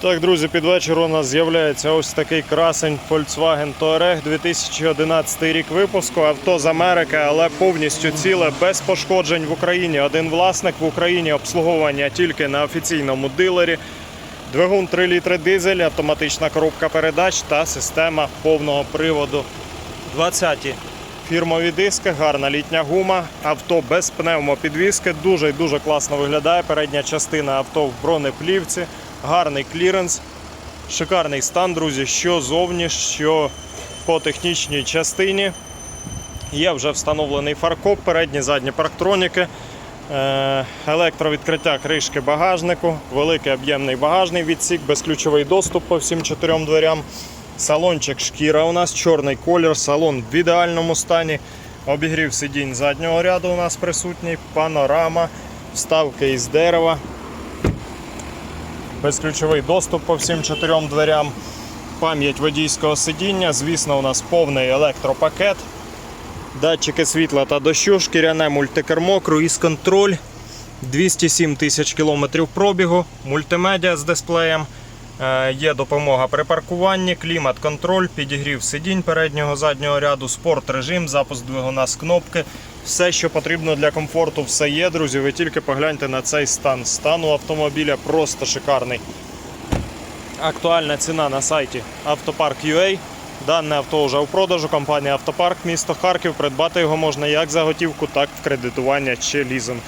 Так, друзі, під вечір у нас з'являється ось такий красень Volkswagen Touareg 2011 рік випуску. Авто з Америки, але повністю ціле, без пошкоджень в Україні. Один власник в Україні обслуговування тільки на офіційному дилері. Двигун 3 літри дизель, автоматична коробка передач та система повного приводу. 20-ті фірмові диски, гарна літня гума, авто без пневмопідвіски, дуже і дуже класно виглядає. Передня частина авто в бронеплівці, гарний кліренс, шикарний стан, друзі, що зовні, що по технічній частині. Є вже встановлений фаркоп, передні задні парктроніки, е, електровідкриття кришки багажнику, великий об'ємний багажний відсік, безключовий доступ по всім чотирьом дверям. Салончик шкіра у нас, чорний колір, салон в ідеальному стані. Обігрів сидінь заднього ряду у нас присутній, панорама, вставки із дерева. Безключовий доступ по всім чотирьом дверям. Пам'ять водійського сидіння. Звісно, у нас повний електропакет. Датчики світла та дощу, шкіряне мультикермо, круїз-контроль, 207 тисяч кілометрів пробігу, мультимедіа з дисплеєм. Е, Є допомога при паркуванні, клімат-контроль, підігрів сидінь переднього заднього ряду, спорт режим, запуск двигуна з кнопки. Все, що потрібно для комфорту, все є, друзі. Ви тільки погляньте на цей стан. Стан у автомобіля просто шикарний. Актуальна ціна на сайті Автопарк.ua. Дане авто вже у продажу. Компанія Автопарк, місто Харків. Придбати його можна як за готівку, так і в кредитування чи лізинг.